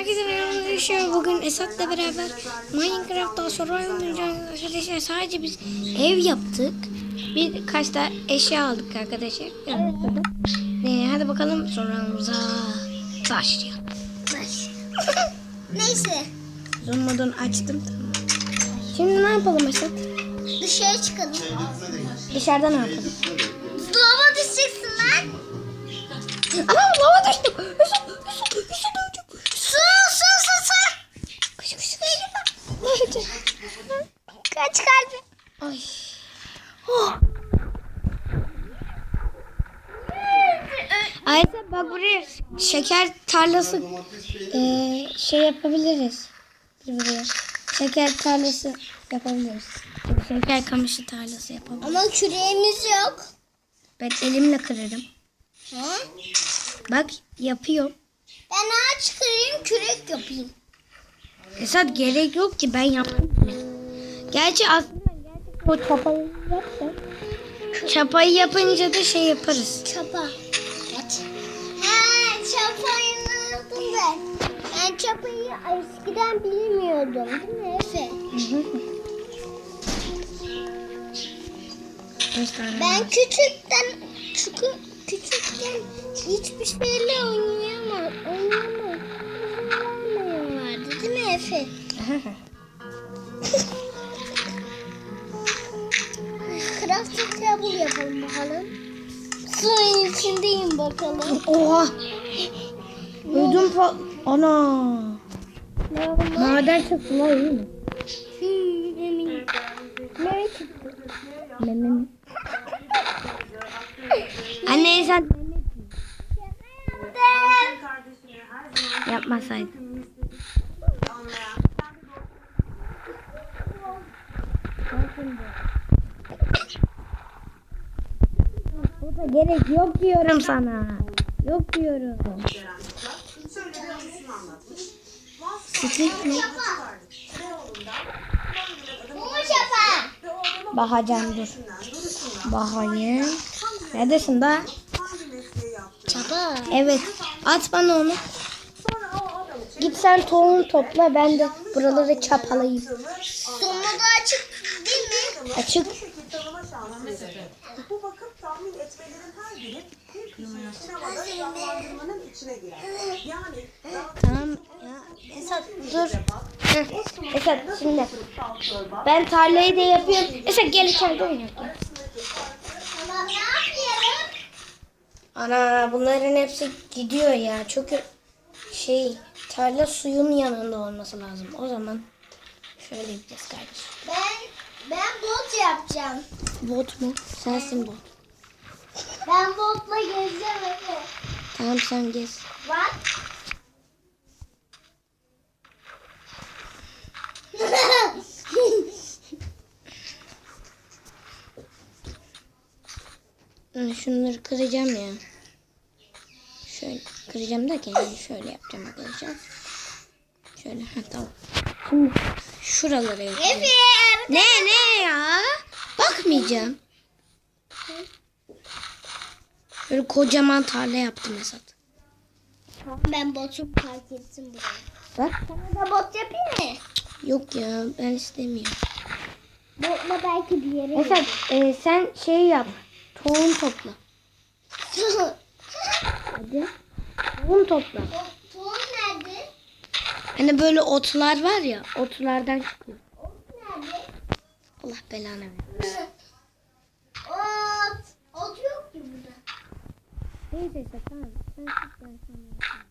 Herkese merhaba arkadaşlar. Bugün Esat'la beraber Minecraft'ta Survival oynayacağız arkadaşlar. Sadece biz ev yaptık. Birkaç da eşya aldık arkadaşlar. Evet. Ee, hadi bakalım sorumuza başlayalım. Baş. Neyse. Zoom modunu açtım. Tamam. Şimdi ne yapalım Esat? Dışarı çıkalım. Dışarıda ne yapalım? Dolaba düşeceksin lan. Anam lava düştüm. Şeker tarlası eee, şey yapabiliriz. Buraya. Şeker tarlası yapabiliriz. Şeker kamışı tarlası yapabiliriz. Ama küreğimiz yok. Ben elimle kırarım. Ha? Bak yapıyor. Ben ağaç kırayım kürek yapayım. Esat gerek yok ki ben yaptım. Gerçi aslında gerçekten o çapayı yapsa. Çapayı yapınca da şey yaparız. Çapa. Ha çapayı unuttum ben. Çapayı eskiden bilmiyordum değil mi Efe? Ben küçükten çünkü küçükken hiçbir şeyle oynayamam. Oynayamam. Oynayamam değil mi Efe? Crafting table yapalım bakalım. Suyun içindeyim bakalım. Oha. Ödüm fa... Ana. Maden çıktı lan iyi mi? Ne çıktı? Meme. Anne sen yapmasaydın. Burada gerek yok diyorum sana. Yok diyorum. Mu çapa? Bakacağım dur. Bakayım. Neredesin da? Çapa. Evet. At bana onu. Git sen tohum topla ben de buraları çapalayayım. Sonu da açık değil mi? Açık. Tamam ya. Esat dur. Esat şimdi. Ben tarlayı da yapıyorum. Esat gel içeride oynayalım. Tamam ne yapıyorum? Ana bunların hepsi gidiyor ya. Çünkü şey tarla suyun yanında olması lazım. O zaman şöyle yapacağız kardeşim. Ben ben bot yapacağım. Bot mu? Sensin bot. Ben botla gezeceğim Efe. Tamam sen gez. Bak. Şunları kıracağım ya. Şöyle kıracağım derken yani şöyle yapacağım arkadaşlar. Şöyle ha tamam. Şimdi şuralara yapacağım. Ne ne ya? Bakmayacağım. Böyle kocaman tarla yaptım Esat. Ben botu park ettim buraya. Bak. Sana da bot yapayım mı? Yok ya ben istemiyorum. Botla belki bir yere Esat e, sen şey yap. Tohum topla. Hadi. Tohum topla. O Tohum nerede? Hani böyle otlar var ya otlardan çıkıyor. Ot nerede? Allah belanı ver. Ot. Ot yok. Neyse Esat tamam. Sen sus ben sonra yapayım.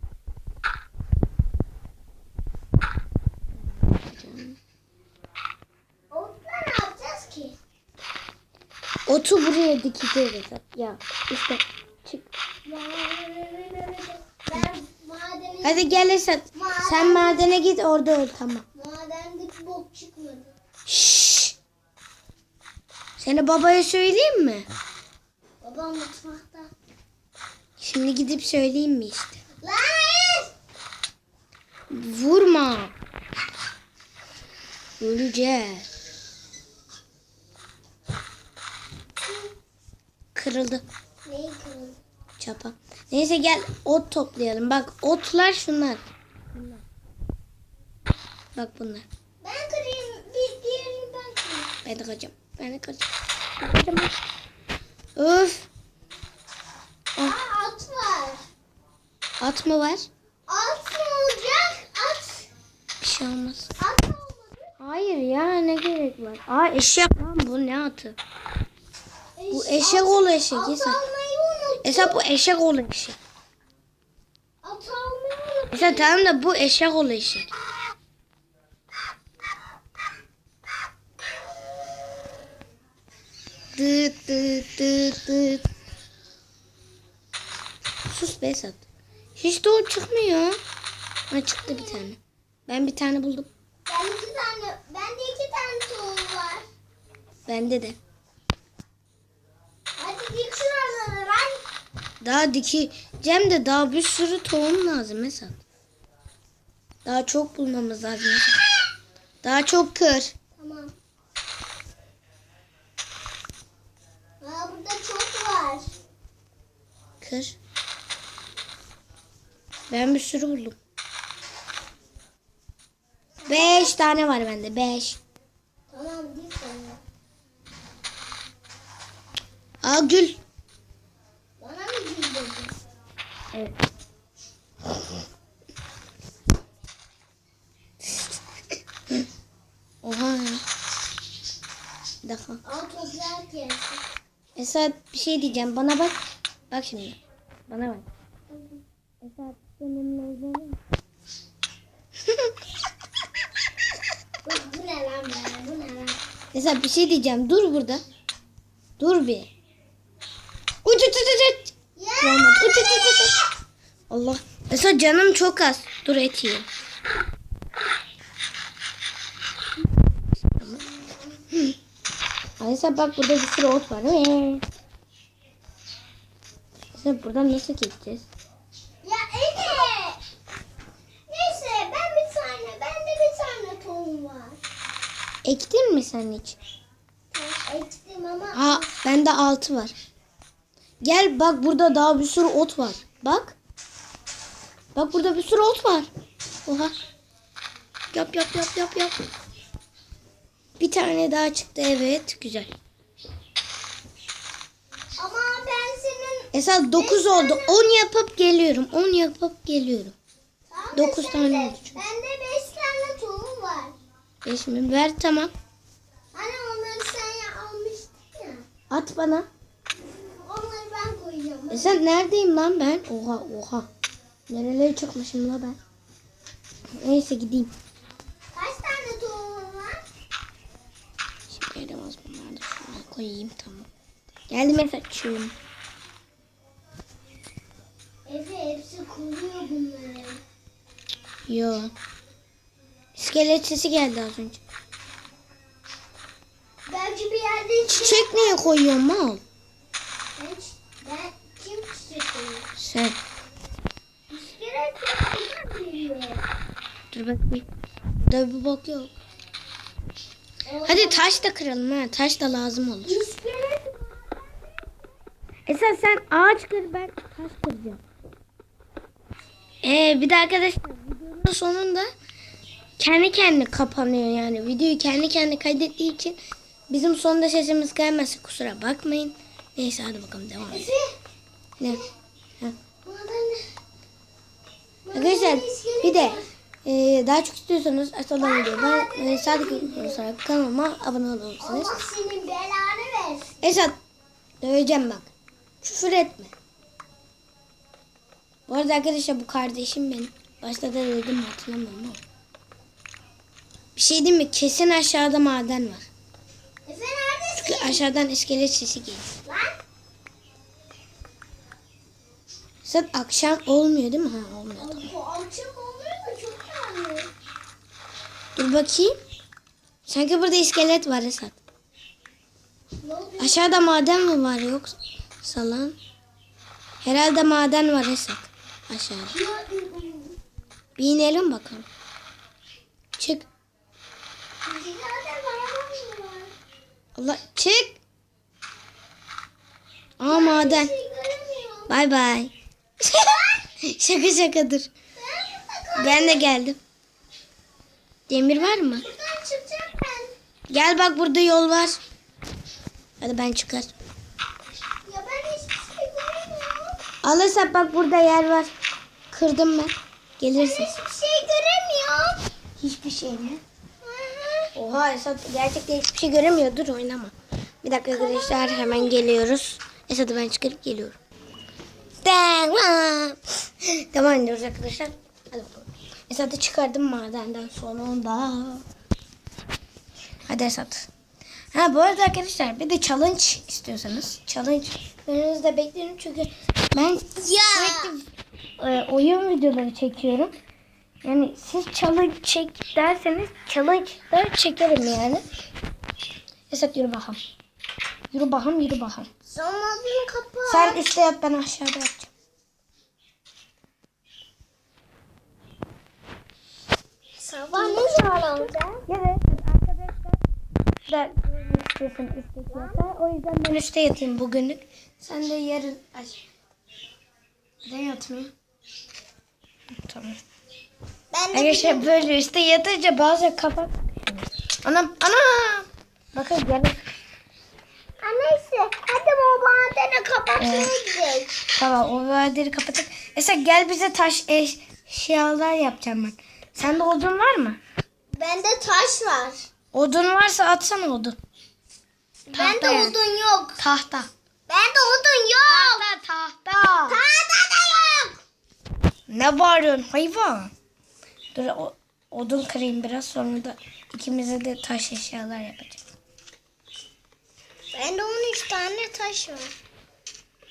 Otla ne yapacağız ki? Otu buraya dikeceğiz. Ya işte çık. Ben madene, Hadi gel Esat. Sen madene git orada öl tamam. madende bok çıkmadı. Şşş. Seni babaya söyleyeyim mi? Babam mutfakta. Şimdi gidip söyleyeyim mi işte? Lan hayır. Vurma. Öleceğiz. Kırıldı Neyi kırıldı? çapa. Neyse gel ot toplayalım. Bak otlar şunlar. Bak bunlar. Ben kırayım. Bir diğerini ben kırayım. Ben de kıracağım. Ben de kıracağım. Ben kıracağım. Öf. Aa at var. At mı var? At mı olacak? At. Bir şey olmaz. At olmadı. Hayır ya ne gerek var? Aa eşek lan bu ne atı? Bu Eş- eşek at- oğlu eşek, At Esat. Esat bu eşek oğlu eşek. At almayı unuttum. Esat tamam da bu eşek oğlu eşek. Dıt dıt dıt dıt. Sus be Esat. Hiç de o çıkmıyor. Ha çıktı bir tane. Ben bir tane buldum. Ben iki tane, bende iki tane tohum var. Bende de. Hadi dik şuraları ben. Daha dikeceğim de daha bir sürü tohum lazım Esat. Daha çok bulmamız lazım. Daha çok kır. Tamam. Aa burada çok var. Kır. Ben bir sürü buldum. Beş tane var bende. Beş. Tamam dik sana. Aa gül. Bana mı güldürdün? Evet. Oha. Bir dakika. Al toprak yersin. Esat bir şey diyeceğim. Bana bak. Bak şimdi. Bana bak. Esat evlenir Bak bu ne lan be? Bu ne lan? Esat bir şey diyeceğim. Dur burada. Dur bir. Uç uç uç uç. uç. Olmadı. Uç uç uç. Allah. Esat canım çok az. Dur et yiyeyim. Hı. Ay Esat bak burada bir sürü ot var. Ee. Esat buradan nasıl gideceğiz? Ya Ege! Neyse ben bir tane, bende bir tane tohum var. Ektin mi sen hiç? Ben ektim ama Aa bende altı var. Gel bak burada daha bir sürü ot var. Bak. Bak burada bir sürü ot var. Oha. Yap yap yap yap yap. Bir tane daha çıktı evet güzel. ama ben senin Esas 9 oldu. 10 yapıp geliyorum. 10 yapıp geliyorum. Tamam da Dokuz sen tane de- oldu tohum var. Resmi ver tamam. Hani onları sen ya almıştın ya. At bana. Onları ben koyacağım. E sen neredeyim lan ben? Oha oha. Nerelere çıkmışım la ben? Neyse gideyim. Kaç tane tohum var? Şimdi yaramaz bunları da şuraya koyayım tamam. Geldim açıyorum. Efe hepsi kuruyor bunları. Yo. İskelet sesi geldi az önce. Belki bir yerde Çiçek niye koyuyorsun mal? Ben, ben kim çiçek koyuyor? Sen. İskelet biliyor. Dur bak bir. Burada bir bok yok. Hadi taş da kıralım ha. Taş da lazım olur. İskelet Esas sen ağaç kır ben taş kıracağım. Ee, bir de arkadaşlar videonun sonunda kendi kendine kapanıyor yani. Videoyu kendi kendine kaydettiği için bizim sonunda sesimiz gelmezse kusura bakmayın. Neyse hadi bakalım devam edelim. Ne? Bana Arkadaşlar bir de e, daha çok istiyorsanız aşağıdan videodan e, Sadık olarak kanalıma abone olabilirsiniz. Allah senin belanı versin. Esat döveceğim bak. Küfür etme. Bu arada arkadaşlar bu kardeşim benim. Başta da dedim hatırlamıyorum ama. Bir şey diyeyim mi? Kesin aşağıda maden var. Efe neredesin? Çünkü aşağıdan iskelet sesi geliyor. Lan Esat akşam olmuyor değil mi? Ha olmuyor tamam. bu alçak oluyor mu? Çok yanlış. Dur bakayım. Sanki burada iskelet var Esat. Aşağıda maden mi var yoksa lan? Herhalde maden var Esat. Aşağıda. Bir inelim bakalım. Çık. Zaten bana var. Allah çık. Aa maden. Bay bay. şaka şakadır. Ben Ben de geldim. Demir var mı? Ben. Gel bak burada yol var. Hadi ben çıkar. Ya ben şey göremiyorum. Al Esat bak burada yer var. Kırdım ben. Gelirsin. Hiçbir şey göremiyorum. Hiçbir şey mi? Oha Esat gerçekten hiçbir şey göremiyor. Dur oynama. Bir dakika arkadaşlar hemen geliyoruz. Esat'ı ben çıkarıp geliyorum. Devam ediyoruz arkadaşlar. Hadi bakalım. Esat'ı çıkardım madenden sonunda. Hadi Esat. Ha bu arada arkadaşlar bir de challenge istiyorsanız challenge önünüzde bekleyin çünkü ben sürekli e, oyun videoları çekiyorum. Yani siz challenge çek derseniz challenge da çekerim yani. Esat yürü bakalım. Yürü bakalım yürü bakalım. Zamanını kapat. Sen üstte yap ben aşağıda yapacağım. Sabah ne zaman olacak? Evet arkadaşlar da istiyorsun üstteki yatağı. O yüzden ben üstte yatayım bugünlük. Sen de yarın aç. Neden yatmıyor? Tamam. Ben de Arkadaşlar böyle üstte yatınca bazen kafa... Anam anam. Bakın gelin. Neyse. Hadi bu bandını gidelim. Tamam o vaderi kapatıp. Esra gel bize taş eşyalar yapacağım ben. Sende odun var mı? Bende taş var. Odun varsa atsana odun. Bende yani. odun yok. Tahta. Bende odun yok. Tahta tahta. Tahta da yok. Ne bağırıyorsun hayvan? Dur o, odun kırayım biraz sonra da ikimize de taş eşyalar yapacağım. Bende 13 tane taş var.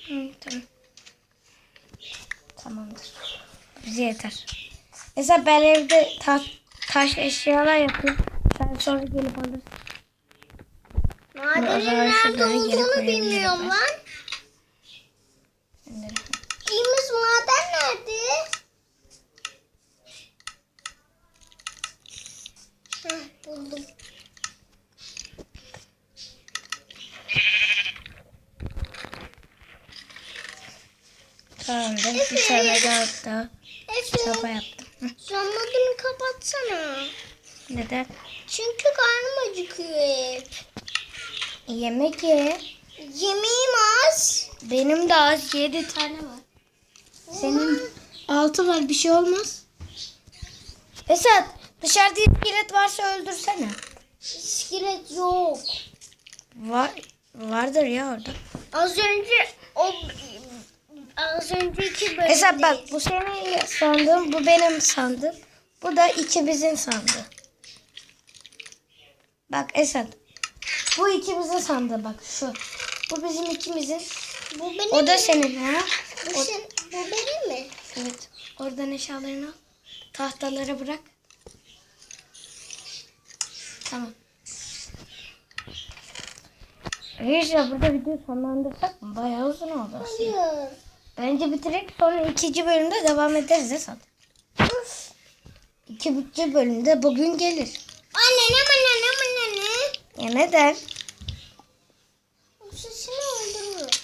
Hı, tamam. Tamamdır. Bize yeter. Mesela ben evde ta- taş eşyalar yapayım. Sen sonra gelip alırsın. Madenin nerede olduğunu bilmiyorum ben. lan. Gittiğimiz maden nerede? Buldum. Tamamdır. Bir tane daha hatta Efe, çapa yaptım. Zamanını kapatsana. Neden? Çünkü karnım acıkıyor hep. Yemek ye. Yemeğim az. Benim de az 7 tane var. Senin 6 var bir şey olmaz. Esat dışarıda iskelet varsa öldürsene. İskelet yok. Var vardır ya orada. Az önce o az önceki bölümde. Esat bak bu senin sandığın bu benim sandığım. Bu da ikimizin sandığı. Bak Esat. Bu ikimizin sandığı bak şu. Bu bizim ikimizin. Bu benim O da mi? senin ha. Bu, sen, bu benim mi? Evet. Oradan eşyalarını al. Tahtaları bırak. Tamam. Arkadaşlar burada video sonlandırsak mı? Bayağı uzun oldu aslında. Hayır. Bence bitirip sonra ikinci bölümde devam ederiz Esat. İkinci bölümde bugün gelir. Anne ne anne ne anne ne? Ya neden? Bu sesini öldürür.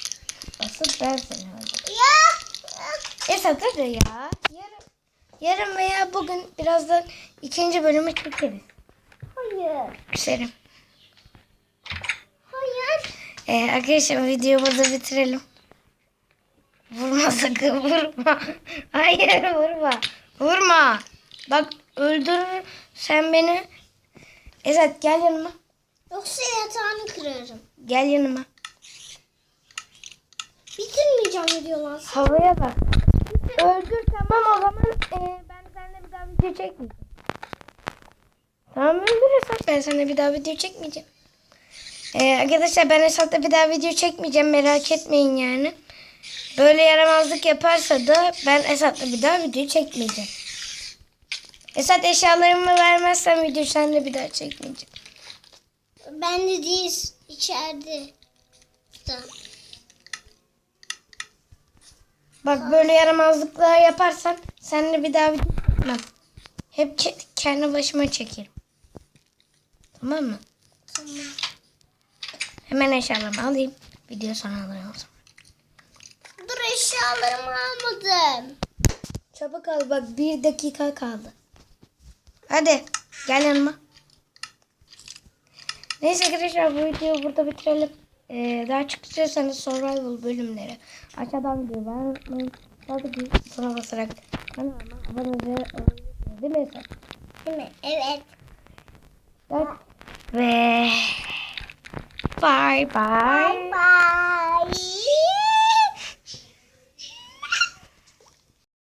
Asıl ben seni öldürürüm. Ya. Esat hadi ya. Yarın, yarın veya bugün birazdan ikinci bölümü çekeriz. Hayır. Güzelim. Hayır. Ee, arkadaşlar videoyu burada bitirelim. Vurma sakın vurma. Hayır vurma. Vurma. Bak öldürür sen beni. Esat gel yanıma. Yoksa yatağını kırarım. Gel yanıma. Bitirmeyeceğim videoları. Havaya bak. Öldür tamam o zaman ee, ben seninle bir daha video çekmeyeceğim. Tamam öldür Esat ben seninle bir daha video çekmeyeceğim. Ee, arkadaşlar ben Esat'la bir daha video çekmeyeceğim merak etmeyin yani. Böyle yaramazlık yaparsa da ben Esat'la bir daha video çekmeyeceğim. Esat eşyalarımı vermezsen video seninle bir daha çekmeyeceğim. Ben de değil içeride. Da. Bak böyle yaramazlıklar yaparsan seninle bir daha video çekmem. Hep ke- kendi başıma çekerim. Tamam mı? Tamam. Hemen eşyalarımı alayım. Video sonra alırım o zaman. Dur eşyalarımı almadım. Çabuk al bak bir dakika kaldı. Hadi gel yanıma. Neyse arkadaşlar bu videoyu burada bitirelim. Ee, daha çok istiyorsanız survival bölümleri aşağıdan videoyu beğenmeyi unutmayın. Tabii ki buna basarak kanalıma abone olmayı değil mi Esat? Değil mi? Evet. Evet. 喂。拜拜